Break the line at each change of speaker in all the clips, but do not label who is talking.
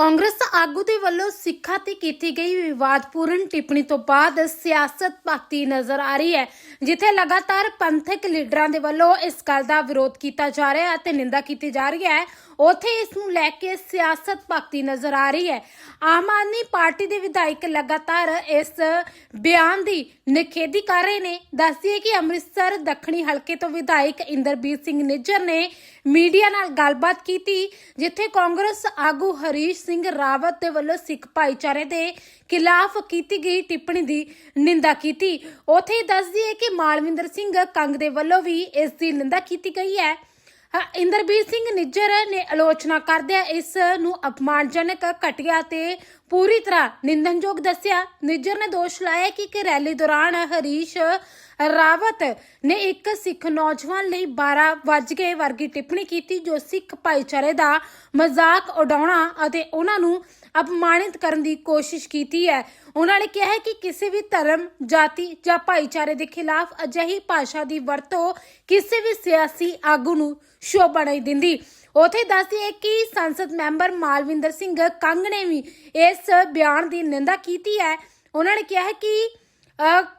ਕਾਂਗਰਸ ਆਗੂ ਦੇ ਵੱਲੋਂ ਸਿੱਖਾਂ ਤੇ ਕੀਤੀ ਗਈ ਵਿਵਾਦਪੂਰਨ ਟਿੱਪਣੀ ਤੋਂ ਬਾਅਦ ਸਿਆਸਤ ਭਗਤੀ ਨਜ਼ਰ ਆ ਰਹੀ ਹੈ, ਜਿੱਥੇ ਲਗਾਤਾਰ ਪੰਥਕ ਲੀਡਰਾਂ ਦੇ ਵੱਲੋਂ ਇਸ ਗੱਲ ਦਾ ਵਿਰੋਧ ਕੀਤਾ ਜਾ ਰਿਹਾ ਹੈ ਅਤੇ ਨਿੰਦਾ ਕੀਤੀ ਜਾ ਰਹੀ ਹੈ। ਉੱਥੇ ਇਸ ਨੂੰ ਲੈ ਕੇ ਸਿਆਸਤ ਭਗਤੀ ਨਜ਼ਰ ਆ ਰਹੀ ਹੈ। ਆਮ ਆਦਮੀ ਪਾਰਟੀ ਦੇ ਵਿਧਾਇਕ ਲਗਾਤਾਰ ਇਸ ਬਿਆਨ ਦੀ ਨਿਖੇਧੀ ਕਰ ਰਹੇ ਨੇ। ਦੱਸਦੀਏ ਕਿ ਅੰਮ੍ਰਿਤਸਰ ਦੱਖਣੀ ਹਲਕੇ ਤੋਂ ਵਿਧਾਇਕ ਇੰਦਰਬੀਰ ਸਿੰਘ ਨਿੱਜਰ ਨੇ ਮੀਡੀਆ ਨਾਲ ਗੱਲਬਾਤ ਕੀਤੀ, ਜਿੱਥੇ ਕਾਂਗਰਸ ਆਗੂ ਹਰੀਸ਼ ਸਿੰਘ ਰਾਵਤ ਦੇ ਵੱਲੋਂ ਸਿੱਖ ਭਾਈਚਾਰੇ ਦੇ ਖਿਲਾਫ ਕੀਤੀ ਗਈ ਟਿੱਪਣੀ ਦੀ ਨਿੰਦਾ ਕੀਤੀ। ਉੱਥੇ ਦੱਸਦੀ ਹੈ ਕਿ ਮਾਲਵਿੰਦਰ ਸਿੰਘ ਕੰਗ ਦੇ ਵੱਲੋਂ ਵੀ ਇਸ ਦੀ ਨਿੰਦਾ ਕੀਤੀ ਗਈ ਹੈ। ਇੰਦਰਬੀਰ ਸਿੰਘ ਨਿੱਜਰ ਨੇ ਆਲੋਚਨਾ ਕਰਦਿਆਂ ਇਸ ਨੂੰ ਅਪਮਾਨਜਨਕ ਘਟੀਆ ਤੇ ਪੂਰੀ ਤਰ੍ਹਾਂ ਨਿੰਦਨਯੋਗ ਦੱਸਿਆ। ਨਿੱਜਰ ਨੇ ਦੋਸ਼ ਲਾਇਆ ਕਿ ਇੱਕ ਰੈਲੀ ਦੌਰਾਨ ਹਰੀਸ਼ ਰਾਵਤ ਨੇ ਇੱਕ ਸਿੱਖ ਨੌਜਵਾਨ ਲਈ 12 ਵੱਜ ਵਰਗੀ ਟਿੱਪਣੀ ਕੀਤੀ, ਜੋ ਸਿੱਖ ਭਾਈਚਾਰੇ ਦਾ ਮਜ਼ਾਕ ਉਡਾਉਣਾ ਅਤੇ ਉਹਨਾਂ ਨੂੰ ਅਪਮਾਨਿਤ ਕਰਨ ਦੀ ਕੋਸ਼ਿਸ਼ ਕੀਤੀ ਹੈ। ਉਹਨਾਂ ਨੇ ਕਿਹਾ ਕਿ ਕਿਸੇ ਵੀ ਧਰਮ, ਜਾਤੀ ਜਾਂ ਭਾਈਚਾਰੇ ਦੇ ਖਿਲਾਫ ਅਜਿਹੀ ਭਾਸ਼ਾ ਦੀ ਵਰਤੋਂ ਕਿਸੇ ਵੀ ਸਿਆਸੀ ਆਗੂ ਨੂੰ ਸ਼ੋਭਾ ਨਹੀਂ ਦਿੰਦੀ। ਉਥੇ ਦੱਸਦੀ ਕਿ ਸੰਸਦ ਮੈਂਬਰ ਮਾਲਵਿੰਦਰ ਸਿੰਘ ਕੰਗ ਨੇ ਵੀ ਇਸ ਬਿਆਨ ਦੀ ਨਿੰਦਾ ਕੀਤੀ ਹੈ। ਉਹਨਾਂ ਨੇ ਕਿਹਾ ਹੈ ਕਿ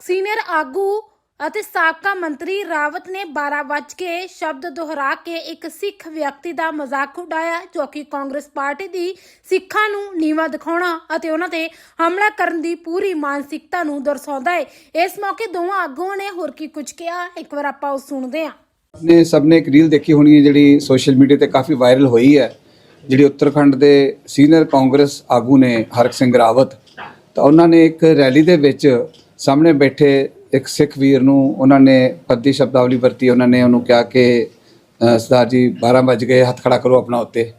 ਸੀਨੀਅਰ ਆਗੂ ਅਤੇ ਸਾਬਕਾ ਮੰਤਰੀ ਰਾਵਤ ਨੇ 12 ਵਜ ਕੇ ਸ਼ਬਦ ਦੁਹਰਾ ਕੇ ਇੱਕ ਸਿੱਖ ਵਿਅਕਤੀ ਦਾ ਮਜ਼ਾਕ ਉਡਾਇਆ, ਜੋ ਕਿ ਕਾਂਗਰਸ ਪਾਰਟੀ ਦੀ ਸਿੱਖਾਂ ਨੂੰ ਨੀਵਾ ਦਿਖਾਉਣਾ ਅਤੇ ਉਹਨਾਂ ਤੇ ਹਮਲਾ ਕਰਨ ਦੀ ਪੂਰੀ ਮਾਨਸਿਕਤਾ ਨੂੰ ਦਰਸਾਉਂਦਾ ਹੈ। ਇਸ ਮੌਕੇ ਦੋਵਾਂ ਆਗੂਆਂ ਨੇ ਹੋਰ ਕੀ ਕੁਝ ਕਿਹਾ। ਇੱਕ ਵਾਰ ਆਪਾਂ ਉਹ ਸੁਣਦੇ ਹਾਂ।
ਨੇ ਸਭ ਨੇ ਇੱਕ ਰੀਲ ਦੇਖੀ ਹੋਣੀ ਹੈ ਜਿਹੜੀ ਸੋਸ਼ਲ ਮੀਡੀਆ ਤੇ ਕਾਫੀ ਵਾਇਰਲ ਹੋਈ ਹੈ, ਜਿਹੜੀ ਉੱਤਰਾਖੰਡ ਦੇ ਸੀਨੀਅਰ ਕਾਂਗਰਸ ਆਗੂ ਨੇ ਹਰਕ ਸਿੰਘ ਰਾਵਤ। ਤਾਂ ਉਹਨਾਂ ਨੇ ਇੱਕ ਰੈਲੀ ਦੇ ਵਿੱਚ ਸਾਹਮਣੇ ਬੈਠੇ ਇੱਕ ਸਿੱਖ ਵੀਰ ਨੂੰ ਉਹਨਾਂ ਨੇ ਪੱਦੀ ਸ਼ਬਦਾਵਲੀ ਵਰਤੀ, ਉਹਨਾਂ ਨੇ ਉਹਨੂੰ ਕਿਹਾ ਕਿ ਸਰਦਾਰ ਜੀ 12 ਵੱਜ ਗਏ, ਹੱਥ ਖੜਾ ਕਰੋ ਆਪਣਾ ਉੱਤੇ।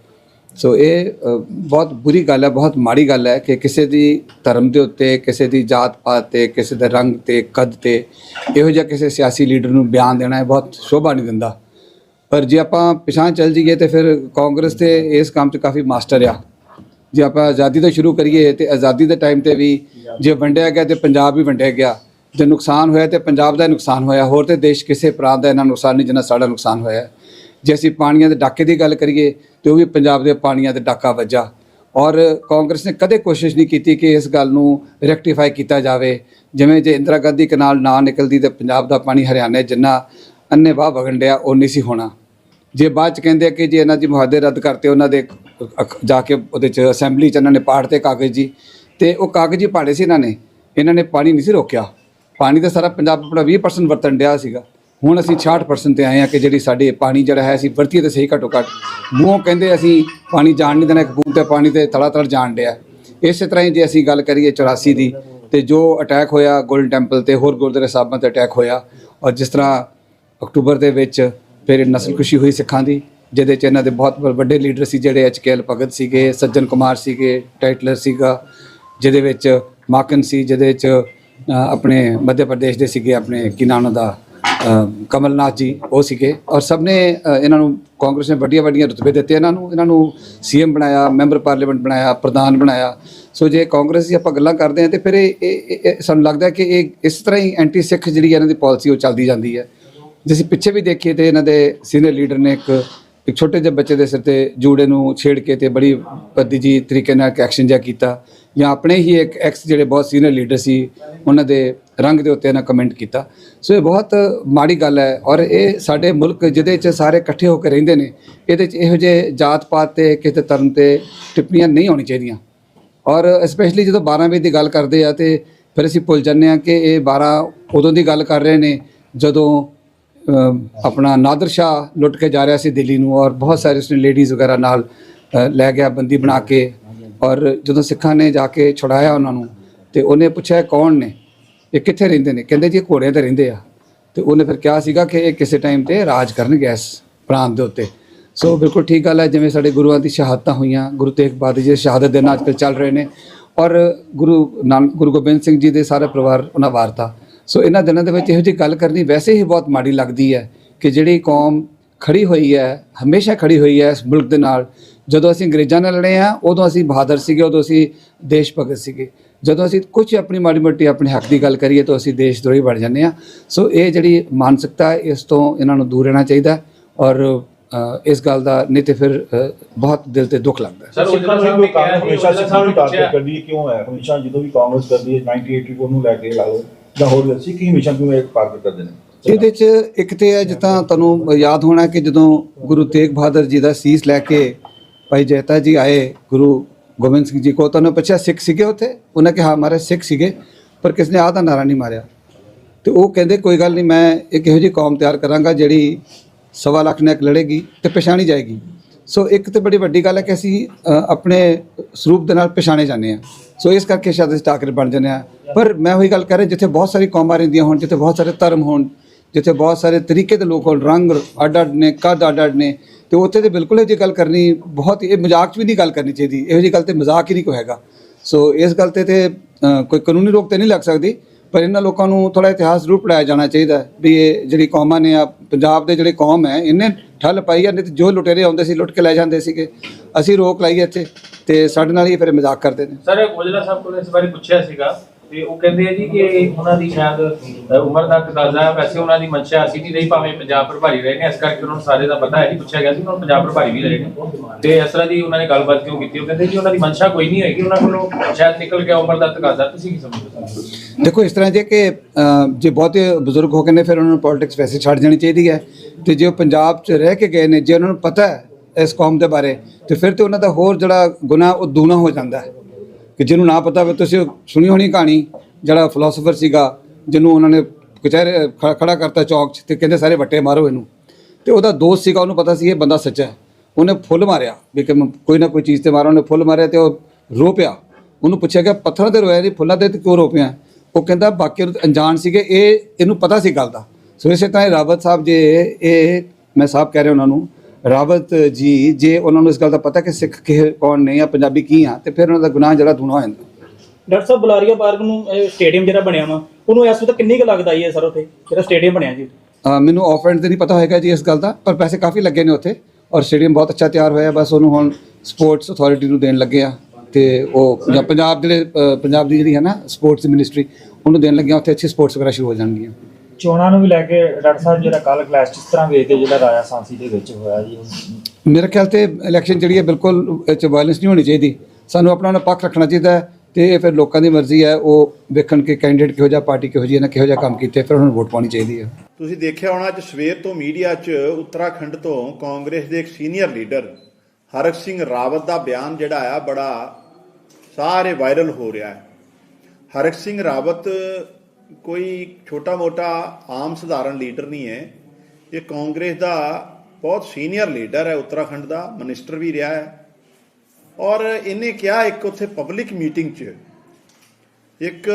ਸੋ ਇਹ ਬਹੁਤ ਬੁਰੀ ਗੱਲ ਹੈ, ਬਹੁਤ ਮਾੜੀ ਗੱਲ ਹੈ ਕਿ ਕਿਸੇ ਦੀ ਧਰਮ ਦੇ ਉੱਤੇ, ਕਿਸੇ ਦੀ ਜਾਤ ਪਾਤ ਤੇ, ਕਿਸੇ ਦੇ ਰੰਗ ਤੇ, ਕੱਦ ਤੇ ਇਹੋ ਜਿਹਾ ਕਿਸੇ ਸਿਆਸੀ ਲੀਡਰ ਨੂੰ ਬਿਆਨ ਦੇਣਾ ਹੈ ਬਹੁਤ ਸ਼ੋਭਾ ਨਹੀਂ ਦਿੰਦਾ। ਪਰ ਜੇ ਆਪਾਂ ਪਿਛਾਂ ਚੱਲ ਜਾਈਏ ਤੇ ਫਿਰ ਕਾਂਗਰਸ ਤੇ ਇਸ ਕੰਮ 'ਚ ਕਾਫੀ ਮਾਸਟਰ ਆ। ਜੇ ਆਪਾਂ ਆਜ਼ਾਦੀ ਤੋਂ ਸ਼ੁਰੂ ਕਰੀਏ ਤੇ ਆਜ਼ਾਦੀ ਦੇ ਟਾਈਮ ਤੇ ਵੀ ਜੇ ਵੰਡਿਆ ਗਿਆ ਤੇ ਪੰਜਾਬ ਵੀ ਵੰਡਿਆ ਗਿਆ, ਜੇ ਨੁਕਸਾਨ ਹੋਇਆ ਤੇ ਪੰਜਾਬ ਦਾ ਹੀ ਨੁਕਸਾਨ ਹੋਇਆ, ਹੋਰ ਤੇ ਦੇਸ਼ ਕਿਸੇ ਪ੍ਰਾਂਤ ਦਾ ਇਹਨਾਂ ਨੁਕਸਾਨ ਨਹੀਂ ਜਿੰਨਾ ਸਾਡਾ ਨੁਕਸਾਨ ਹੋਇਆ। ਜੇ ਅਸੀਂ ਪਾਣੀਆਂ ਦੇ ਡਾਕੇ ਦੀ ਗੱਲ ਕਰੀਏ ਤੇ ਉਹ ਵੀ ਪੰਜਾਬ ਦੇ ਪਾਣੀਆਂ ਤੇ ਡਾਕਾ ਵੱਜਾ। ਔਰ ਕਾਂਗਰਸ ਨੇ ਕਦੇ ਕੋਸ਼ਿਸ਼ ਨਹੀਂ ਕੀਤੀ ਕਿ ਇਸ ਗੱਲ ਨੂੰ ਰੈਕਟੀਫਾਈ ਕੀਤਾ ਜਾਵੇ। ਜਿਵੇਂ ਜੇ ਇੰਦਰਾ ਗਾਂਧੀ ਕਨਾਲ ਨਾ ਨਿਕਲਦੀ ਤੇ ਪੰਜਾਬ ਦਾ ਪਾਣੀ ਹਰਿਆਣੇ ਜਿੰਨਾ ਅੰਨੇ ਵਾਹ ਵਗਣ ਡਿਆ ਉਹ ਨਹੀਂ ਸੀ ਹੋਣਾ। ਜੇ ਬਾਅਦ ਚ ਕਹਿੰਦੇ ਕਿ ਜੇ ਇਹਨਾਂ ਦੀ ਮੁਹਾਦੇ ਰੱਦ ਕਰਤੇ, ਉਹਨਾਂ ਦੇ ਅਖ- ਜਾ ਕੇ ਉਹਦੇ ਚ ਅਸੈਂਬਲੀ ਚ ਇਹਨਾਂ ਨੇ ਪਾੜ ਤੇ ਕਾਗਜ਼ ਜੀ। ਤੇ ਉਹ ਕਾਗਜ਼ ਹੀ ਪਾੜੇ ਸੀ ਇਹਨਾਂ ਨੇ। ਇਹਨਾਂ ਨੇ ਪਾਣੀ ਨਹੀਂ ਸੀ ਰੋਕਿਆ। ਪਾਣੀ ਤਾਂ ਸਾਰਾ ਪੰਜਾਬ ਆਪਣਾ 20% ਵਰਤਣ ਡਿਆ ਸੀਗਾ। ਹੁਣ ਅਸੀਂ 66% ਤੇ ਆਏ ਆ ਕਿ ਜਿਹੜੀ ਸਾਡੇ ਪਾਣੀ ਜਿਹੜਾ ਹੈ, ਅਸੀਂ ਵਰਤੀਏ ਤੇ ਸਹੀ ਘੱਟੋ ਘੱਟ। ਮੂੰਹੋਂ ਕਹਿੰਦੇ ਅਸੀਂ ਪਾਣੀ ਜਾਣ ਨਹੀਂ ਦੇਣਾ, ਇੱਕ ਬੂੰਦ ਤੇ ਪਾਣੀ ਤੇ ਤੜਾ ਤਲ ਜਾਣ ਡਿਆ। ਇਸੇ ਤਰ੍ਹਾਂ ਹੀ ਜੇ ਅਸੀਂ ਗੱਲ ਕਰੀਏ 84 ਦੀ, ਤੇ ਜੋ ਅਟੈਕ ਹੋਇਆ ਗੋਲਡਨ ਟੈਂਪਲ ਤੇ, ਹੋਰ ਗੁਰਦੁਆਰੇ ਸਾਹਿਬਾਂ ਤੇ ਅਟੈਕ ਹੋਇਆ, ਔਰ ਜਿਸ ਤਰ੍ਹਾਂ ਅਕਤੂਬਰ ਦੇ ਵਿੱਚ ਫਿਰ ਨਸਲਕੁਸ਼ੀ ਹੋਈ ਸਿੱਖਾਂ ਦੀ, ਜਿਹਦੇ ਚ ਇਹਨਾਂ ਦੇ ਬਹੁਤ ਵੱਡੇ ਲੀਡਰ ਸੀ ਜਿਹੜੇ ਐਚਕੇਐਲ ਭਗਤ ਸੀਗੇ, ਸੱਜਣ ਕੁਮਾਰ ਸੀਗੇ, ਟਾਈਟਲਰ ਸੀਗਾ, ਜਿਹਦੇ ਵਿੱਚ ਮਾਕਨ ਸੀ, ਜਿਹਦੇ 'ਚ ਆਪਣੇ ਮੱਧ ਪ੍ਰਦੇਸ਼ ਦੇ ਸੀਗੇ ਆਪਣੇ, ਕੀ ਨਾਮ ਦਾ? ਕਮਲਨਾਥ ਜੀ, ਉਹ ਸੀਗੇ। ਔਰ ਸਭ ਨੇ ਇਹਨਾਂ ਨੂੰ ਕਾਂਗਰਸ ਨੇ ਵੱਡੀਆਂ ਵੱਡੀਆਂ ਰੁਤਬੇ ਦਿੱਤੇ। ਇਹਨਾਂ ਨੂੰ ਇਹਨਾਂ ਨੂੰ ਸੀਐਮ ਬਣਾਇਆ, ਮੈਂਬਰ ਪਾਰਲੀਮੈਂਟ ਬਣਾਇਆ, ਪ੍ਰਧਾਨ ਬਣਾਇਆ। ਸੋ ਜੇ ਕਾਂਗਰਸ ਦੀ ਆਪਾਂ ਗੱਲਾਂ ਕਰਦੇ ਹਾਂ, ਤੇ ਫਿਰ ਇਹ ਇਹ- ਸਾਨੂੰ ਲੱਗਦਾ ਕਿ ਇਹ ਇਸ ਤਰ੍ਹਾਂ ਹੀ ਐਂਟੀ ਸਿੱਖ ਜਿਹੜੀ ਇਹਨਾਂ ਦੀ ਪਾਲਿਸੀ, ਉਹ ਚੱਲਦੀ ਜਾਂਦੀ ਹੈ। ਜੇ ਅਸੀਂ ਪਿੱਛੇ ਵੀ ਦੇਖੀਏ, ਤੇ ਇਹਨਾਂ ਦੇ ਸੀਨੀਅਰ ਲੀਡਰ ਨੇ ਇੱਕ ਇੱਕ ਛੋਟੇ ਜਿਹੇ ਬੱਚੇ ਦੇ ਸਿਰ ਤੇ ਜੂੜੇ ਨੂੰ ਛੇੜ ਕੇ ਤੇ ਬੜੀ ਪੱਦੀ ਜੀ ਤਰੀਕੇ ਨਾਲ ਐਕਸ਼ਨ ਜਿਹਾ ਕੀਤਾ। ਜਾਂ ਆਪਣੇ ਹੀ ਇੱਕ ਐਕਸ ਜਿਹੜੇ ਬਹੁਤ ਸੀਨੀਅਰ ਲੀਡਰ ਸੀ, ਉਹਨਾਂ ਦੇ ਰੰਗ ਦੇ ਉੱਤੇ ਇਹਨਾਂ ਕਮੈਂਟ ਕੀਤਾ। ਸੋ ਇਹ ਬਹੁਤ ਮਾੜੀ ਗੱਲ ਹੈ ਔਰ ਇਹ ਸਾਡੇ ਮੁਲਕ ਜਿਹਦੇ 'ਚ ਸਾਰੇ ਇਕੱਠੇ ਹੋ ਕੇ ਰਹਿੰਦੇ ਨੇ, ਇਹਦੇ 'ਚ ਇਹੋ ਜਿਹੇ ਜਾਤ ਪਾਤ ਤੇ ਕਿਸੇ ਧਰਮ ਤੇ ਟਿੱਪਣੀਆਂ ਨਹੀਂ ਹੋਣੀ ਚਾਹੀਦੀਆਂ। ਔਰ ਸਪੈਸ਼ਲੀ ਜਦੋਂ 12 ਵਜੇ ਦੀ ਗੱਲ ਕਰਦੇ ਆ ਤੇ ਫਿਰ ਅਸੀਂ ਭੁੱਲ ਜਾਂਦੇ ਆ ਕਿ ਇਹ 12 ਉਦੋਂ ਦੀ ਗੱਲ ਕਰ ਰਹੇ ਨੇ, ਜਦੋਂ ਆਪਣਾ ਨਾਦਰ ਸ਼ਾਹ ਲੁੱਟ ਕੇ ਜਾ ਰਿਹਾ ਸੀ ਦਿੱਲੀ ਨੂੰ ਔਰ ਬਹੁਤ ਸਾਰੇ ਉਸਨੇ ਲੇਡੀਜ਼ ਵਗੈਰਾ ਨਾਲ ਲੈ ਗਿਆ, ਬੰਦੀ ਬਣਾ ਕੇ ਔਰ ਜਦੋਂ ਸਿੱਖਾਂ ਨੇ ਜਾ ਕੇ ਛੁਡਾਇਆ ਉਹਨਾਂ ਨੂੰ, ਤੇ ਉਹਨੇ ਪੁੱਛਿਆ ਕੌਣ ਨੇ? ਇਹ ਕਿੱਥੇ ਰਹਿੰਦੇ ਨੇ? ਕਹਿੰਦੇ ਜੀ ਇਹ ਘੋੜਿਆਂ ਤੇ ਰਹਿੰਦੇ ਆ। ਤੇ ਉਹਨੇ ਫਿਰ ਕਿਹਾ ਸੀਗਾ ਕਿ ਇਹ ਕਿਸੇ ਟਾਈਮ ਤੇ ਰਾਜ ਕਰਨਗੇ ਇਸ ਪ੍ਰਾਂਤ ਦੇ ਉੱਤੇ। ਸੋ ਬਿਲਕੁਲ ਠੀਕ ਗੱਲ ਹੈ, ਜਿਵੇਂ ਸਾਡੇ ਗੁਰੂਆਂ ਦੀ ਸ਼ਹਾਦਤਾਂ ਹੋਈਆਂ, ਗੁਰੂ ਤੇਗ ਬਹਾਦਰ ਜੀ ਦੇ ਸ਼ਹਾਦਤ ਦਿਨ ਅੱਜ ਕੱਲ੍ਹ ਚੱਲ ਰਹੇ ਨੇ ਔਰ ਗੁਰੂ ਨਾਨਕ, ਗੁਰੂ ਗੋਬਿੰਦ ਸਿੰਘ ਜੀ ਦੇ ਸਾਰੇ ਪਰਿਵਾਰ ਉਹਨਾਂ ਵਾਰਤਾ। ਸੋ ਇਹਨਾਂ ਦਿਨਾਂ ਦੇ ਵਿੱਚ ਇਹੋ ਜਿਹੀ ਗੱਲ ਕਰਨੀ ਵੈਸੇ ਹੀ ਬਹੁਤ ਮਾੜੀ ਲੱਗਦੀ ਹੈ ਕਿ ਜਿਹੜੀ ਕੌਮ ਖੜੀ ਹੋਈ ਹੈ, ਹਮੇਸ਼ਾ ਖੜੀ ਹੋਈ ਹੈ ਇਸ ਮੁਲਕ ਦੇ ਨਾਲ। ਜਦੋਂ ਅਸੀਂ ਅੰਗਰੇਜ਼ਾਂ ਨਾਲ ਲੜੇ ਆ ਉਦੋਂ ਅਸੀਂ ਬਹਾਦਰ ਸੀਗੇ, ਉਦੋਂ ਅਸੀਂ ਦੇਸ਼ ਭਗਤ ਸੀਗੇ। ਜਦੋਂ ਅਸੀਂ ਕੁਝ ਆਪਣੀ ਮਾੜੀ ਮੋਟੀ ਆਪਣੇ ਹੱਕ ਦੀ ਗੱਲ ਕਰੀਏ ਤਾਂ ਅਸੀਂ ਦੇਸ਼ ਦਰੋਹੀ ਬਣ ਜਾਂਦੇ ਆ ਸੋ ਇਹ ਜਿਹੜੀ ਮਾਨਸਿਕਤਾ ਹੈ, ਇਸ ਤੋਂ ਇਹਨਾਂ ਨੂੰ ਦੂਰ ਰਹਿਣਾ ਚਾਹੀਦਾ ਔਰ ਇਸ ਗੱਲ ਦਾ ਨਹੀਂ ਤੇ ਫਿਰ ਬਹੁਤ ਦਿਲ ਤੇ ਦੁੱਖ ਲੱਗਦਾ ਹੈ।
ਸਰ ਉਹ
ਸਿੱਖਾਂ
ਜਿਹੜਾ
ਨੂੰ ਕਾਂਗਰਸ
ਸੀ
ਹਮੇਸ਼ਾ ਸਿੱਖਾਂ ਨੂੰ ਟਾਰਗੇਟ ਕਰਦੀ ਹੈ ਕਿਉਂ ਹੈ? ਹਮੇਸ਼ਾ ਜਦੋਂ ਵੀ ਕਾਂਗਰਸ ਕਰਦੀ ਹੈ 1984 ਨੂੰ ਲੈ ਕੇ ਲਾ ਲਓ ਜਾਂ ਹੋਰ ਵੀ ਸਿੱਖ ਹਮੇਸ਼ਾ ਕਿਉਂ ਇਹ ਟਾਰਗੇਟ ਕਰਦੇ ਨੇ?
ਇਹਦੇ ਚ ਇੱਕ ਤੇ ਹੈ ਜਿੱਦਾਂ ਤੁਹਾਨੂੰ ਯਾਦ ਹੋਣਾ ਕਿ ਜਦੋਂ ਗੁਰੂ ਤੇਗ ਬਹਾਦਰ ਜੀ ਦਾ ਸੀਸ ਲੈ ਕੇ ਭਾਈ ਜੈਤਾ ਜੀ ਆਏ ਗੁਰੂ ਗੋਬਿੰਦ ਸਿੰਘ ਜੀ ਕੋ ਤਾਂ ਉਹਨੇ ਪੁੱਛਿਆ, ਸਿੱਖ ਸੀਗੇ ਉੱਥੇ? ਉਹਨਾਂ ਕਿਹਾ ਹਮਾਰੇ ਸਿੱਖ ਸੀਗੇ। ਪਰ ਕਿਸ ਨੇ ਆਹ ਦਾ ਨਾਰਾ ਨਹੀਂ ਮਾਰਿਆ। ਤੇ ਉਹ ਕਹਿੰਦੇ, ਕੋਈ ਗੱਲ ਨਹੀਂ, ਮੈਂ ਇੱਕ ਇਹੋ ਜਿਹੀ ਕੌਮ ਤਿਆਰ ਕਰਾਂਗਾ ਜਿਹੜੀ ਸਵਾ ਲੱਖ ਨਾਲ ਲੜੇਗੀ ਤੇ ਪਛਾਣੀ ਜਾਏਗੀ। ਸੋ ਇੱਕ ਤੇ ਬੜੀ ਵੱਡੀ ਗੱਲ ਹੈ ਕਿ ਅਸੀਂ ਆਪਣੇ ਸਰੂਪ ਦੇ ਨਾਲ ਪਛਾਣੇ ਜਾਂਦੇ ਹਾਂ। ਸੋ ਇਸ ਕਰਕੇ ਸ਼ਾਇਦ ਅਸੀਂ ਟਾਕਰੇ ਬਣ ਜਾਂਦੇ ਹਾਂ। ਪਰ ਮੈਂ ਉਹੀ ਗੱਲ ਕਰ ਰਿਹਾ, ਜਿੱਥੇ ਬਹੁਤ ਸਾਰੀ ਕੌਮਾਂ ਰਹਿੰਦੀਆਂ ਹੋਣ, ਜਿੱਥੇ ਬਹੁਤ ਸਾਰੇ ਧਰਮ ਹੋਣ, ਜਿੱਥੇ ਬਹੁਤ ਸਾਰੇ ਤਰੀਕੇ ਦੇ ਲੋਕ ਹੋਣ, ਰੰਗ ਅੱਡ ਅੱਡ ਨੇ, ਕੱਦ ਅੱਡ ਅੱਡ ਨੇ ਤੇ ਉੱਥੇ ਤੇ ਬਿਲਕੁਲ ਇਹ ਜੀ ਗੱਲ ਕਰਨੀ ਬਹੁਤ ਇਹ ਮਜ਼ਾਕ 'ਚ ਵੀ ਨਹੀਂ ਗੱਲ ਕਰਨੀ ਚਾਹੀਦੀ, ਇਹੋ ਜਿਹੀ ਗੱਲ ਤੇ ਮਜ਼ਾਕ ਹੀ ਨਹੀਂ ਕੋਈ ਹੈਗਾ। ਸੋ ਇਸ ਗੱਲ ਤੇ ਤੇ ਕੋਈ ਕਾਨੂੰਨੀ ਰੋਕ ਤੇ ਨਹੀਂ ਲੱਗ ਸਕਦੀ, ਪਰ ਇਹਨਾਂ ਲੋਕਾਂ ਨੂੰ ਥੋੜਾ ਇਤਿਹਾਸ ਜ਼ਰੂਰ ਪੜਾਇਆ ਜਾਣਾ ਚਾਹੀਦਾ ਹੈ ਵੀ ਇਹ ਜਿਹੜੀ ਕੌਮਾਂ ਨੇ ਆ, ਪੰਜਾਬ ਦੇ ਜਿਹੜੇ ਕੌਮ ਹੈ ਇਹਨੇ ਠੱਲ ਪਾਈ ਆ, ਨਹੀਂ ਤੇ ਜੋ ਲੁਟੇਰੇ ਆਉਂਦੇ ਸੀ, ਲੁੱਟ ਕੇ ਲੈ ਜਾਂਦੇ ਸੀਗੇ। ਅਸੀਂ ਰੋਕ ਲਾਈ ਇੱਥੇ, ਤੇ ਸਾਡੇ ਨਾਲ ਹੀ ਫਿਰ ਮਜ਼ਾਕ ਕਰਦੇ ਨੇ।
ਸਰ ਔਜਲਾ ਸਾਹਿਬ ਕੋਲ ਇਸ ਬਾਰੇ ਪੁੱਛਿਆ ਸੀਗਾ ਤੇ ਉਹ ਕਹਿੰਦੇ ਆ ਜੀ ਕਿ ਉਹਨਾਂ ਦੀ ਸ਼ਾਇਦ ਉਮਰ ਦਾ ਅੰਦਾਜ਼ਾ ਵੈਸੇ ਉਹਨਾਂ ਦੀ ਮਨਸ਼ਾ ਅਸੀਂ ਨਹੀਂ ਰਹੀ, ਭਾਵੇਂ ਪੰਜਾਬ ਪ੍ਰਭਾਰੀ ਰਹੇ ਨੇ, ਇਸ ਕਰਕੇ ਉਹਨਾਂ ਨੂੰ ਸਾਰੇ ਦਾ ਪਤਾ ਹੈ ਜੀ, ਪੁੱਛਿਆ ਗਿਆ ਸੀ ਉਹਨਾਂ ਨੂੰ ਪੰਜਾਬ ਪ੍ਰਭਾਰੀ ਵੀ ਰਹੇ ਨੇ। ਤੇ ਇਸ ਤਰ੍ਹਾਂ ਦੀ ਉਹਨਾਂ ਨੇ ਗੱਲਬਾਤ ਕਿਉਂ ਕੀਤੀ? ਉਹ ਕਹਿੰਦੇ ਜੀ ਉਹਨਾਂ ਦੀ ਮਨਸ਼ਾ ਕੋਈ ਨਹੀਂ ਹੋਏਗੀ, ਉਹਨਾਂ ਕੋਲੋਂ ਸ਼ਾਇਦ ਨਿਕਲ ਗਿਆ ਉਮਰ ਦਾ ਤਕਾਜ਼ਾ ਤੁਸੀਂ ਕੀ ਸਮਝਦੇ
ਦੇਖੋ, ਇਸ ਤਰ੍ਹਾਂ ਜੇ ਕਿ ਜੇ ਬਹੁਤੇ ਬਜ਼ੁਰਗ ਹੋ ਗਏ ਨੇ, ਫਿਰ ਉਹਨਾਂ ਨੂੰ ਪੋਲਿਟਿਕਸ ਵੈਸੇ ਛੱਡ ਜਾਣੀ ਚਾਹੀਦੀ ਹੈ। ਤੇ ਜੇ ਉਹ ਪੰਜਾਬ 'ਚ ਰਹਿ ਕੇ ਗਏ ਨੇ, ਜੇ ਉਹਨਾਂ ਨੂੰ ਪਤਾ ਹੈ ਇਸ ਕੌਮ ਦੇ ਬਾਰੇ, ਤੇ ਫਿਰ ਤੇ ਉਹਨਾਂ ਦਾ ਹੋਰ ਜਿਹੜਾ ਗੁਨਾਹ, ਉਹ ਦੂਣਾ ਹੋ ਜਾਂਦਾ ਹੈ। ਕਿ ਜਿਹਨੂੰ ਨਾ ਪਤਾ ਹੋਵੇ, ਤੁਸੀਂ ਉਹ ਸੁਣੀ ਹੋਣੀ ਕਹਾਣੀ, ਜਿਹੜਾ ਫਿਲਾਸਫਰ ਸੀਗਾ, ਜਿਹਨੂੰ ਉਹਨਾਂ ਨੇ ਕਚਹਿਰੇ, ਖ- ਖੜਾ ਕਰਤਾ ਚੌਕ 'ਚ ਤੇ ਕਹਿੰਦੇ ਸਾਰੇ ਵੱਟੇ ਮਾਰੋ ਇਹਨੂੰ। ਤੇ ਉਹਦਾ ਦੋਸਤ ਸੀਗਾ, ਉਹਨੂੰ ਪਤਾ ਸੀ ਇਹ ਬੰਦਾ ਸੱਚਾ ਹੈ। ਉਹਨੇ ਫੁੱਲ ਮਾਰਿਆ, ਵੀ ਕਿ ਕੋਈ ਨਾ ਕੋਈ ਚੀਜ਼ ਤੇ ਮਾਰਾਂ, ਉਹਨੇ ਫੁੱਲ ਮਾਰਿਆ ਤੇ ਉਹ ਰੋ ਪਿਆ। ਉਹਨੂੰ ਪੁੱਛਿਆ ਗਿਆ, ਪੱਥਰਾਂ ਤੇ ਰੋਇਆ ਨਹੀਂ ਫੁੱਲਾਂ ਤੇ ਤੇ ਕਿਉਂ ਰੋ ਪਿਆ? ਉਹ ਕਹਿੰਦਾ, ਬਾਕੀ ਨੂੰ ਅਣਜਾਣ ਸੀਗੇ, ਇਹ, ਇਹਨੂੰ ਪਤਾ ਸੀ ਗੱਲ ਦਾ। ਸੋ ਇਸੇ ਤਰ੍ਹਾਂ ਇਹ ਰਾਵਤ ਸਾਹਿਬ ਜੇ ਇਹ ਮੈਂ ਸਾਹਿਬ ਕਹਿ ਰਿਹਾ ਉਹਨਾਂ ਨੂੰ ਰਾਵਤ ਜੀ ਜੇ ਉਹਨਾਂ ਨੂੰ ਇਸ ਗੱਲ ਦਾ ਪਤਾ ਕਿ ਸਿੱਖ ਕਿ ਕੌਣ ਨੇ ਜਾਂ ਪੰਜਾਬੀ ਕੀ ਆ ਤੇ ਫਿਰ ਉਹਨਾਂ ਦਾ ਗੁਨਾਹ ਜਿਹੜਾ ਦੂਣਾ ਹੋ ਜਾਂਦਾ।
ਡਾਕਟਰ ਸਾਹਿਬ ਬੁਲਾਰੀਆ ਪਾਰਕ ਨੂੰ ਇਹ ਸਟੇਡੀਅਮ ਜਿਹੜਾ ਬਣਿਆ ਵਾ ਉਹਨੂੰ ਇਸ ਵਕਤ ਕਿੰਨੀ ਕੁ ਲੱਗਦਾ ਹੈ ਸਰ ਉੱਥੇ? ਜਿਹੜਾ ਸਟੇਡੀਅਮ ਬਣਿਆ ਜੀ।
ਮੈਨੂੰ ਆਫਰੈਂਡ ਤੇ ਨਹੀਂ ਪਤਾ ਹੋਏਗਾ ਜੀ ਇਸ ਗੱਲ ਦਾ ਪਰ ਪੈਸੇ ਕਾਫੀ ਲੱਗੇ ਨੇ ਉੱਥੇ ਔਰ ਸਟੇਡੀਅਮ ਬਹੁਤ ਅੱਛਾ ਤਿਆਰ ਹੋਇਆ ਬਸ ਉਹਨੂੰ ਹੁਣ ਸਪੋਰਟਸ ਅਥਾਰਟੀ ਨੂੰ ਦੇਣ ਲੱਗੇ ਆ ਤੇ ਉਹ ਪੰਜਾਬ ਦੇ ਜਿਹੜੇ, ਪੰਜਾਬ ਦੀ ਜਿਹੜੀ ਹੈ ਨਾ ਸਪੋਰਟਸ ਮਿਨਿਸਟਰੀ ਉਹਨੂੰ ਦੇਣ ਲੱਗੇ ਆ ਉੱਥੇ ਅੱਛੀ ਸਪੋਰਟਸ ਵਗੈਰਾ ਸ਼ੁਰੂ ਹੋ ਜਾਣਗੀਆਂ।
ਚੋਣਾਂ ਨੂੰ ਵੀ ਲੈ ਕੇ ਡਾਕਟਰ ਸਾਹਿਬ ਜਿਹੜਾ ਕੱਲ ਕਲਾਸ ਜਿਸ ਤਰ੍ਹਾਂ ਵੇਖਦੇ ਜਿਹੜਾ ਰਾਜਾ ਸਾਂਸੀ ਦੇ ਵਿੱਚ ਹੋਇਆ ਜੀ
ਮੇਰੇ ਖਿਆਲ ਤੇ ਇਲੈਕਸ਼ਨ ਜਿਹੜੀ ਹੈ ਬਿਲਕੁਲ ਇਹ 'ਚ ਵਾਇਲੈਂਸ ਨਹੀਂ ਹੋਣੀ ਚਾਹੀਦੀ। ਸਾਨੂੰ ਆਪਣਾ ਆਪਣਾ ਪੱਖ ਰੱਖਣਾ ਚਾਹੀਦਾ ਹੈ ਤੇ ਇਹ ਫਿਰ ਲੋਕਾਂ ਦੀ ਮਰਜ਼ੀ ਹੈ ਉਹ ਵੇਖਣ ਕਿ ਕੈਂਡੀਡੇਟ ਕਿਹੋ ਜਿਹਾ ਪਾਰਟੀ ਕਿਹੋ ਜਿਹੀ ਹੈ ਨਾ ਕਿਹੋ ਜਿਹਾ ਕੰਮ ਕੀਤੇ ਫਿਰ ਉਹਨਾਂ ਨੂੰ ਵੋਟ ਪਾਉਣੀ ਚਾਹੀਦੀ ਹੈ।
ਤੁਸੀਂ ਦੇਖਿਆ ਹੋਣਾ ਅੱਜ ਸਵੇਰ ਤੋਂ ਮੀਡੀਆ 'ਚ ਉੱਤਰਾਖੰਡ ਤੋਂ ਕਾਂਗਰਸ ਦੇ ਇੱਕ ਸੀਨੀਅਰ ਲੀਡਰ ਹਰਕ ਸਿੰਘ ਰਾਵਤ ਦਾ ਬਿਆਨ ਜਿਹੜਾ ਆ ਬੜਾ ਸਾਰੇ ਵਾਇਰਲ ਹੋ ਰਿਹਾ ਹੈ। ਹਰਕ ਸਿੰਘ ਰਾਵਤ ਕੋਈ ਛੋਟਾ-ਮੋਟਾ ਆਮ ਸਧਾਰਨ ਲੀਡਰ ਨਹੀਂ ਹੈ। ਇਹ ਕਾਂਗਰਸ ਦਾ ਬਹੁਤ ਸੀਨੀਅਰ ਲੀਡਰ ਹੈ, ਉੱਤਰਾਖੰਡ ਦਾ, ਮਿਨਿਸਟਰ ਵੀ ਰਿਹਾ ਹੈ। ਔਰ ਇਹਨੇ ਕਿਹਾ ਇੱਕ ਉੱਥੇ ਪਬਲਿਕ ਮੀਟਿੰਗ 'ਚ, ਇੱਕ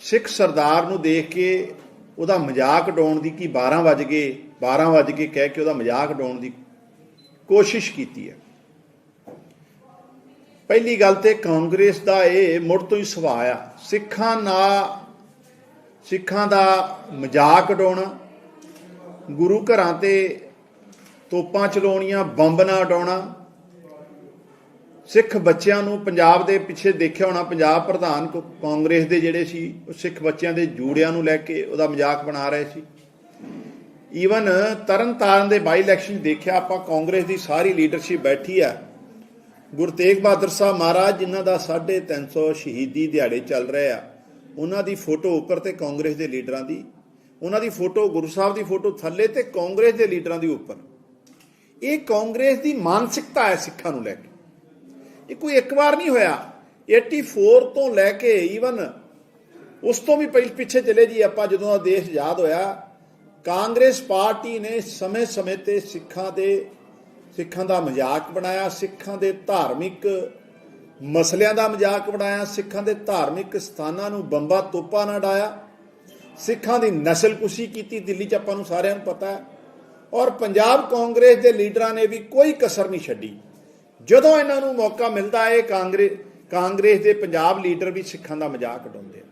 ਸਿੱਖ ਸਰਦਾਰ ਨੂੰ ਦੇਖ ਕੇ ਉਹਦਾ ਮਜ਼ਾਕ ਉਡਾਉਣ ਦੀ ਕਿ 12 ਵਜ ਗਏ 12 ਵਜ ਕੇ ਕਹਿ ਕੇ ਉਹਦਾ ਮਜ਼ਾਕ ਉਡਾਉਣ ਦੀ ਕੋਸ਼ਿਸ਼ ਕੀਤੀ ਹੈ। ਪਹਿਲੀ ਗੱਲ ਤੇ ਕਾਂਗਰਸ ਦਾ ਇਹ ਮੁੜ ਤੋਂ ਹੀ ਸੁਭਾਅ ਆ। ਸਿੱਖਾਂ ਨਾਲ ਸਿੱਖਾਂ ਦਾ ਮਜ਼ਾਕ ਉਡਾਉਣਾ, ਗੁਰੂ ਘਰਾਂ ਤੇ ਤੋਪਾਂ ਚਲਾਉਣੀਆਂ, ਬੰਬ ਨਾ ਉਡਾਉਣਾ, ਸਿੱਖ ਬੱਚਿਆਂ ਨੂੰ ਪੰਜਾਬ ਦੇ ਪਿੱਛੇ ਦੇਖਿਆ ਹੋਣਾ, ਪੰਜਾਬ ਪ੍ਰਧਾਨ ਕੋ- ਕਾਂਗਰਸ ਦੇ ਜਿਹੜੇ ਸੀ, ਉਹ ਸਿੱਖ ਬੱਚਿਆਂ ਦੇ ਜੂੜਿਆਂ ਨੂੰ ਲੈ ਕੇ ਉਹਦਾ ਮਜ਼ਾਕ ਬਣਾ ਰਹੇ ਸੀ। ਈਵਨ ਤਰਨਤਾਰਨ ਦੇ ਬਾਈ ਇਲੈਕਸ਼ਨ ਦੇਖਿਆ ਆਪਾਂ, ਕਾਂਗਰਸ ਦੀ ਸਾਰੀ ਲੀਡਰਸ਼ਿਪ ਬੈਠੀ ਆ। ਗੁਰੂ ਤੇਗ ਬਹਾਦਰ ਸਾਹਿਬ ਮਹਾਰਾਜ ਜਿਨ੍ਹਾਂ ਦਾ 350 ਸ਼ਹੀਦੀ ਦਿਹਾੜੇ ਚੱਲ ਰਹੇ ਆ। ਉਹਨਾਂ ਦੀ ਫੋਟੋ ਉੱਪਰ ਤੇ ਕਾਂਗਰਸ ਦੇ ਲੀਡਰਾਂ ਦੀ, ਉਹਨਾਂ ਦੀ ਫੋਟੋ ਗੁਰੂ ਸਾਹਿਬ ਦੀ ਫੋਟੋ ਥੱਲੇ ਤੇ ਕਾਂਗਰਸ ਦੇ ਲੀਡਰਾਂ ਦੀ ਉੱਪਰ। ਇਹ ਕਾਂਗਰਸ ਦੀ ਮਾਨਸਿਕਤਾ ਹੈ ਸਿੱਖਾਂ ਨੂੰ ਲੈ ਕੇ। ਇਹ ਕੋਈ ਇੱਕ ਵਾਰ ਨਹੀਂ ਹੋਇਆ। 84 ਤੋਂ ਲੈ ਕੇ ਈਵਨ ਉਸ ਤੋਂ ਵੀ ਪਹਿਲ ਪਿੱਛੇ ਚਲੇ ਜੀ ਆਪਾਂ, ਜਦੋਂ ਦਾ ਦੇਸ਼ ਆਜ਼ਾਦ ਹੋਇਆ, ਕਾਂਗਰਸ ਪਾਰਟੀ ਨੇ ਸਮੇਂ-ਸਮੇਂ ਤੇ ਸਿੱਖਾਂ ਦੇ, ਸਿੱਖਾਂ ਦਾ ਮਜ਼ਾਕ ਬਣਾਇਆ, ਸਿੱਖਾਂ ਦੇ ਧਾਰਮਿਕ ਮਸਲਿਆਂ ਦਾ ਮਜ਼ਾਕ ਬਣਾਇਆ, ਸਿੱਖਾਂ ਦੇ ਧਾਰਮਿਕ ਸਥਾਨਾਂ ਨੂੰ ਬੰਬਾ ਤੋਪਾ ਨਾ ਡਾਇਆ ਸਿੱਖਾਂ ਦੀ ਨਸਲਕੁਸ਼ੀ ਕੀਤੀ, ਦਿੱਲੀ 'ਚ ਆਪਾਂ ਨੂੰ ਸਾਰਿਆਂ ਨੂੰ ਪਤਾ ਹੈ। ਔਰ ਪੰਜਾਬ ਕਾਂਗਰਸ ਦੇ ਲੀਡਰਾਂ ਨੇ ਵੀ ਕੋਈ ਕਸਰ ਨਹੀਂ ਛੱਡੀ। ਜਦੋਂ ਇਹਨਾਂ ਨੂੰ ਮੌਕਾ ਮਿਲਦਾ ਹੈ ਕਾਂਗਰਸ ਕਾਂਗਰਸ ਦੇ ਪੰਜਾਬ ਲੀਡਰ ਵੀ ਸਿੱਖਾਂ ਦਾ ਮਜ਼ਾਕ ਉਡਾਉਂਦੇ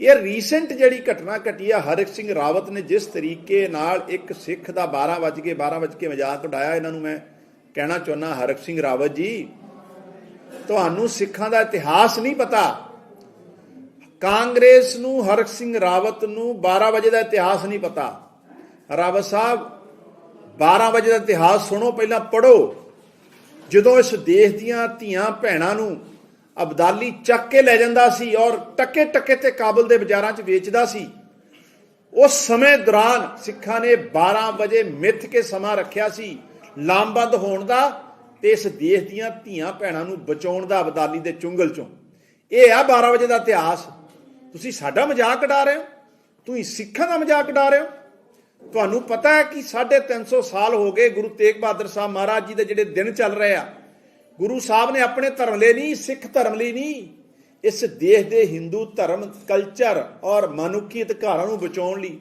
ਇਹ ਰੀਸੈਂਟ ਜਿਹੜੀ ਘਟਨਾ ਘਟੀ ਆ, ਹਰਕ ਸਿੰਘ ਰਾਵਤ ਨੇ ਜਿਸ ਤਰੀਕੇ ਨਾਲ ਇੱਕ ਸਿੱਖ ਦਾ 12 ਵਜ ਕੇ 12 ਵਜ ਕੇ ਮਜ਼ਾਕ ਉਡਾਇਆ, ਇਹਨਾਂ ਨੂੰ ਮੈਂ ਕਹਿਣਾ ਚਾਹੁੰਦਾ, ਹਰਕ ਸਿੰਘ ਰਾਵਤ ਜੀ ਤੁਹਾਨੂੰ ਸਿੱਖਾਂ ਦਾ ਇਤਿਹਾਸ ਨਹੀਂ ਪਤਾ। ਕਾਂਗਰਸ ਨੂੰ, ਹਰਕ ਸਿੰਘ ਰਾਵਤ ਨੂੰ 12 ਵਜੇ ਦਾ ਇਤਿਹਾਸ ਨਹੀਂ ਪਤਾ। ਰਾਵਤ ਸਾਹਿਬ 12 ਵਜੇ ਦਾ ਇਤਿਹਾਸ ਸੁਣੋ, ਪਹਿਲਾਂ ਪੜੋ ਜਦੋਂ ਇਸ ਦੇਸ਼ ਦੀਆਂ ਧੀਆਂ ਭੈਣਾਂ ਨੂੰ ਅਬਦਾਲੀ ਚੱਕ ਕੇ ਲੈ ਜਾਂਦਾ ਸੀ ਔਰ ਟੱਕੇ ਟੱਕੇ ਤੇ ਕਾਬਲ ਦੇ ਬਾਜ਼ਾਰਾਂ 'ਚ ਵੇਚਦਾ ਸੀ, ਉਸ ਸਮੇਂ ਦੌਰਾਨ ਸਿੱਖਾਂ ਨੇ 12 ਵਜੇ ਮਿੱਥ ਕੇ ਸਮਾਂ ਰੱਖਿਆ ਸੀ। ਲਾਮਬੰਦ ਹੋਣ ਦਾ ਤੇ ਇਸ ਦੇਸ਼ ਦੀਆਂ ਧੀਆਂ ਭੈਣਾਂ ਨੂੰ ਬਚਾਉਣ ਦਾ ਅਬਦਾਲੀ ਦੇ ਚੁੰਗਲ ਚੋਂ। ਇਹ ਆ 12 ਵਜੇ ਦਾ ਇਤਿਹਾਸ। ਤੁਸੀਂ ਸਾਡਾ ਮਜ਼ਾਕ ਉਡਾ ਰਹੇ ਹੋ? ਤੁਸੀਂ ਸਿੱਖਾਂ ਦਾ ਮਜ਼ਾਕ ਉਡਾ ਰਹੇ ਹੋ? ਤੁਹਾਨੂੰ ਪਤਾ ਹੈ ਕਿ 350 ਸਾਲ ਹੋ ਗਏ ਗੁਰੂ ਤੇਗ ਬਹਾਦਰ ਸਾਹਿਬ ਮਹਾਰਾਜ ਜੀ ਦੇ ਜਿਹੜੇ ਦਿਨ ਚੱਲ ਰਹੇ ਆ। ਗੁਰੂ ਸਾਹਿਬ ਨੇ ਆਪਣੇ ਧਰਮ ਲਈ ਨਹੀਂ, ਸਿੱਖ ਧਰਮ ਲਈ ਨਹੀਂ। ਇਸ ਦੇਸ਼ ਦੇ ਹਿੰਦੂ ਧਰਮ ਕਲਚਰ ਔਰ ਮਨੁੱਖੀ ਅਧਿਕਾਰਾਂ ਨੂੰ ਬਚਾਉਣ ਲਈ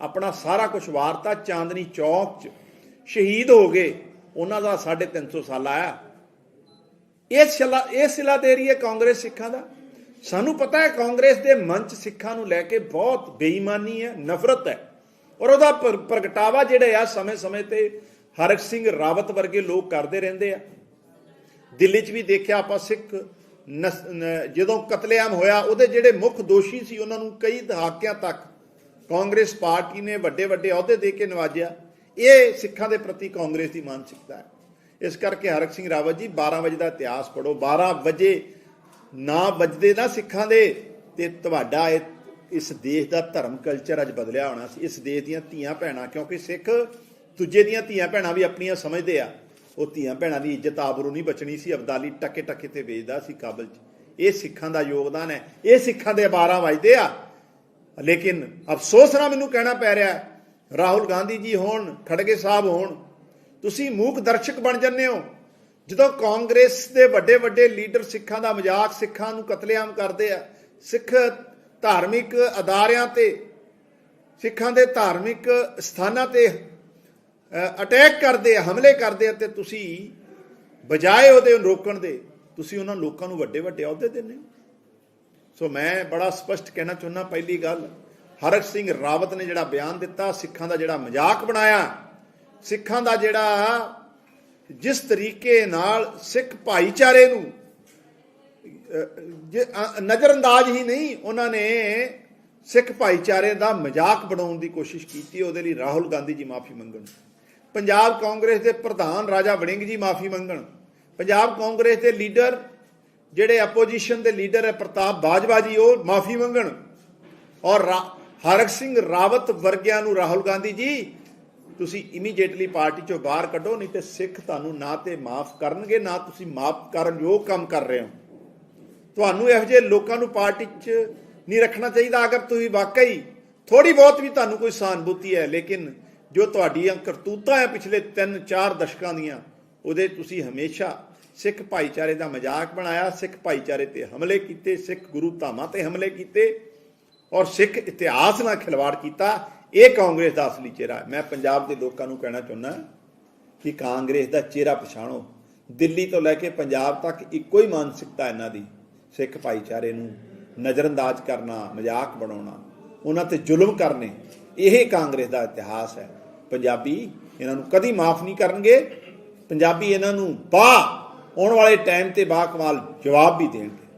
ਆਪਣਾ ਸਾਰਾ ਕੁਝ ਵਾਰਤਾ ਚਾਂਦਨੀ ਚੌਕ 'ਚ ਸ਼ਹੀਦ ਹੋ ਗਏ। ਉਹਨਾਂ ਦਾ 350 ਸਾਲ ਆਇਆ। ਇਹ ਸਿਲਾ ਇਹ ਸਿਲਾ ਦੇ ਰਹੀ ਹੈ ਕਾਂਗਰਸ ਸਿੱਖਾਂ ਦਾ। ਸਾਨੂੰ ਪਤਾ ਹੈ ਕਾਂਗਰਸ ਦੇ ਮੰਚ ਸਿੱਖਾਂ ਨੂੰ ਲੈ ਕੇ ਬਹੁਤ ਬੇਈਮਾਨੀ ਹੈ, ਨਫ਼ਰਤ ਹੈ। ਔਰ ਉਹਦਾ ਪ੍ਰ- ਪ੍ਰਗਟਾਵਾ ਜਿਹੜੇ ਆ, ਸਮੇਂ-ਸਮੇਂ ਤੇ ਹਰਕ ਸਿੰਘ ਰਾਵਤ ਵਰਗੇ ਲੋਕ ਕਰਦੇ ਰਹਿੰਦੇ ਆ। ਦਿੱਲੀ 'ਚ ਵੀ ਦੇਖਿਆ ਆਪਾਂ ਸਿੱਖ ਨਸ- ਜਦੋਂ ਕਤਲੇਆਮ ਹੋਇਆ, ਉਹਦੇ ਜਿਹੜੇ ਮੁੱਖ ਦੋਸ਼ੀ ਸੀ, ਉਹਨਾਂ ਨੂੰ ਕਈ ਦਹਾਕਿਆਂ ਤੱਕ ਕਾਂਗਰਸ ਪਾਰਟੀ ਨੇ ਵੱਡੇ ਵੱਡੇ ਅਹੁਦੇ ਦੇ ਕੇ ਨਵਾਜਿਆ। ਇਹ ਸਿੱਖਾਂ ਦੇ ਪ੍ਰਤੀ ਕਾਂਗਰਸ ਦੀ ਮਾਨਸਿਕਤਾ ਹੈ। ਇਸ ਕਰਕੇ ਹਰਕ ਸਿੰਘ ਰਾਵਤ ਜੀ 12 ਵਜੇ ਦਾ ਇਤਿਹਾਸ ਪੜੋ 12 ਵਜੇ, ਨਾ ਵੱਜਦੇ ਨਾ ਸਿੱਖਾਂ ਦੇ। ਤੇ ਤੁਹਾਡਾ ਇਹ, ਇਸ ਦੇਸ਼ ਦਾ ਧਰਮ ਕਲਚਰ ਅੱਜ ਬਦਲਿਆ ਹੋਣਾ ਸੀ। ਇਸ ਦੇਸ਼ ਦੀਆਂ ਧੀਆਂ ਭੈਣਾਂ, ਕਿਉਂਕਿ ਸਿੱਖ ਦੂਜੇ ਦੀਆਂ ਧੀਆਂ ਭੈਣਾਂ ਵੀ ਆਪਣੀਆਂ ਸਮਝਦੇ ਆ। ਉਹ ਧੀਆਂ ਭੈਣਾਂ ਦੀ ਇੱਜ਼ਤ ਆਬਰੂ ਨਹੀਂ ਬਚਣੀ ਸੀ। ਅਬਦਾਲੀ ਟੱਕੇ ਟੱਕੇ ਤੇ ਵੇਚਦਾ ਸੀ ਕਾਬਲ 'ਚ। ਇਹ ਸਿੱਖਾਂ ਦਾ ਯੋਗਦਾਨ ਹੈ। ਇਹ ਸਿੱਖਾਂ ਦੇ 12 ਵਜਦੇ ਆ। ਲੇਕਿਨ ਅਫਸੋਸ ਨਾਲ ਮੈਨੂੰ ਕਹਿਣਾ ਪੈ ਰਿਹਾ ਰਾਹੁਲ ਗਾਂਧੀ ਜੀ ਹੋਣ, ਖੜਗੇ ਸਾਹਿਬ ਹੋਣ, ਤੁਸੀਂ ਮੂਕ ਦਰਸ਼ਕ ਬਣ ਜੰਨੇ ਹੋ। ਜਦੋਂ ਕਾਂਗਰਸ ਦੇ ਵੱਡੇ ਵੱਡੇ ਲੀਡਰ ਸਿੱਖਾਂ ਦਾ ਮਜ਼ਾਕ ਸਿੱਖਾਂ ਨੂੰ ਕਤਲੇਆਮ ਕਰਦੇ ਆ, ਸਿੱਖ ਧਾਰਮਿਕ ਅਦਾਰਿਆਂ ਤੇ, ਸਿੱਖਾਂ ਦੇ ਧਾਰਮਿਕ ਸਥਾਨਾਂ ਤੇ ਅਟੈਕ ਕਰਦੇ ਆ, ਹਮਲੇ ਕਰਦੇ ਆ ਤੇ ਤੁਸੀਂ ਬਜਾਏ ਉਹਦੇ ਰੋਕਣ ਦੇ, ਤੁਸੀਂ ਉਹਨਾਂ ਲੋਕਾਂ ਨੂੰ ਵੱਡੇ ਵੱਡੇ ਅਹੁਦੇ ਦਿੰਦੇ ਹੋ। ਸੋ ਮੈਂ ਬੜਾ ਸਪਸ਼ਟ ਕਹਿਣਾ ਚਾਹੁੰਦਾ, ਪਹਿਲੀ ਗੱਲ ਹਰਕ ਸਿੰਘ ਰਾਵਤ ਨੇ ਜਿਹੜਾ ਬਿਆਨ ਦਿੱਤਾ, ਸਿੱਖਾਂ ਦਾ ਜਿਹੜਾ ਮਜ਼ਾਕ ਬਣਾਇਆ, ਸਿੱਖਾਂ ਦਾ ਜਿਹੜਾ ਜਿਸ ਤਰੀਕੇ ਨਾਲ ਸਿੱਖ ਭਾਈਚਾਰੇ ਨੂੰ ਨਜ਼ਰਅੰਦਾਜ਼ ਹੀ ਨਹੀਂ, ਉਹਨਾਂ ਨੇ ਸਿੱਖ ਭਾਈਚਾਰੇ ਦਾ ਮਜ਼ਾਕ ਬਣਾਉਣ ਦੀ ਕੋਸ਼ਿਸ਼ ਕੀਤੀ, ਉਹਦੇ ਲਈ ਰਾਹੁਲ ਗਾਂਧੀ ਜੀ ਮਾਫੀ ਮੰਗਣ। ਪੰਜਾਬ ਕਾਂਗਰਸ ਦੇ ਪ੍ਰਧਾਨ ਰਾਜਾ ਵੜਿੰਗ ਜੀ ਮਾਫੀ ਮੰਗਣ। ਪੰਜਾਬ ਕਾਂਗਰਸ ਦੇ ਲੀਡਰ, ਜਿਹੜੇ ਆਪੋਜੀਸ਼ਨ ਦੇ ਲੀਡਰ ਹੈ ਪ੍ਰਤਾਪ ਬਾਜਵਾ ਜੀ, ਉਹ ਮਾਫੀ ਮੰਗਣ। ਔਰ ਰਾ- ਹਰਕ ਸਿੰਘ ਰਾਵਤ ਵਰਗਿਆਂ ਨੂੰ ਰਾਹੁਲ ਗਾਂਧੀ ਜੀ, ਤੁਸੀਂ ਇਮੀਡੀਏਟਲੀ ਪਾਰਟੀ ਚੋਂ ਬਾਹਰ ਕੱਢੋ, ਨਹੀਂ ਤੇ ਸਿੱਖ ਤੁਹਾਨੂੰ ਨਾ ਤੇ ਮਾਫ ਕਰਨਗੇ, ਨਾ ਤੁਸੀਂ ਮਾਫ ਕਰਨ ਯੋਗ ਕੰਮ ਕਰ ਰਹੇ ਹੋ। ਤੁਹਾਨੂੰ ਇਹੋ ਜਿਹੇ ਲੋਕਾਂ ਨੂੰ ਪਾਰਟੀ 'ਚ ਨਹੀਂ ਰੱਖਣਾ ਚਾਹੀਦਾ, ਅਗਰ ਤੁਸੀਂ ਵਾਕਈ ਥੋੜੀ ਬਹੁਤ ਵੀ ਤੁਹਾਨੂੰ ਕੋਈ ਸਹਾਨੁਭੂਤੀ ਹੈ, ਲੇਕਿਨ ਜੋ ਤੁਹਾਡੀਆਂ ਕਰਤੂਤਾਂ ਹੈ ਪਿਛਲੇ 3-4 ਦਸ਼ਕਾਂ ਦੀਆਂ, ਉਹਦੇ ਤੁਸੀਂ ਹਮੇਸ਼ਾ ਸਿੱਖ ਭਾਈਚਾਰੇ ਦਾ ਮਜ਼ਾਕ ਬਣਾਇਆ, ਸਿੱਖ ਭਾਈਚਾਰੇ ਤੇ ਹਮਲੇ ਕੀਤੇ, ਸਿੱਖ ਗੁਰੂ ਧਾਮਾਂ ਤੇ ਹਮਲੇ ਕੀਤੇ। ਔਰ ਸਿੱਖ ਇਤਿਹਾਸ ਨਾਲ ਖਿਲਵਾੜ ਕੀਤਾ, ਇਹ ਕਾਂਗਰਸ ਦਾ ਅਸਲੀ ਚਿਹਰਾ ਮੈਂ ਪੰਜਾਬ ਦੇ ਲੋਕਾਂ ਨੂੰ ਕਹਿਣਾ ਚਾਹੁੰਦਾ ਕਿ ਕਾਂਗਰਸ ਦਾ ਚਿਹਰਾ ਪਛਾਣੋ। ਦਿੱਲੀ ਤੋਂ ਲੈ ਕੇ ਪੰਜਾਬ ਤੱਕ ਇੱਕੋ ਹੀ ਮਾਨਸਿਕਤਾ ਇਹਨਾਂ ਦੀ, ਸਿੱਖ ਭਾਈਚਾਰੇ ਨੂੰ ਨਜ਼ਰਅੰਦਾਜ਼ ਕਰਨਾ, ਮਜ਼ਾਕ ਬਣਾਉਣਾ, ਉਹਨਾਂ ਤੇ ਜ਼ੁਲਮ ਕਰਨੇ, ਇਹ ਕਾਂਗਰਸ ਦਾ ਇਤਿਹਾਸ ਹੈ। ਪੰਜਾਬੀ ਇਹਨਾਂ ਨੂੰ ਕਦੀ ਮਾਫ ਨਹੀਂ ਕਰਨਗੇ। ਪੰਜਾਬੀ ਇਹਨਾਂ ਨੂੰ ਬਾ ਆਉਣ ਵਾਲੇ ਟਾਈਮ ਤੇ ਬਾ ਕਮਾਲ ਜਵਾਬ ਵੀ ਦੇਣਗੇ।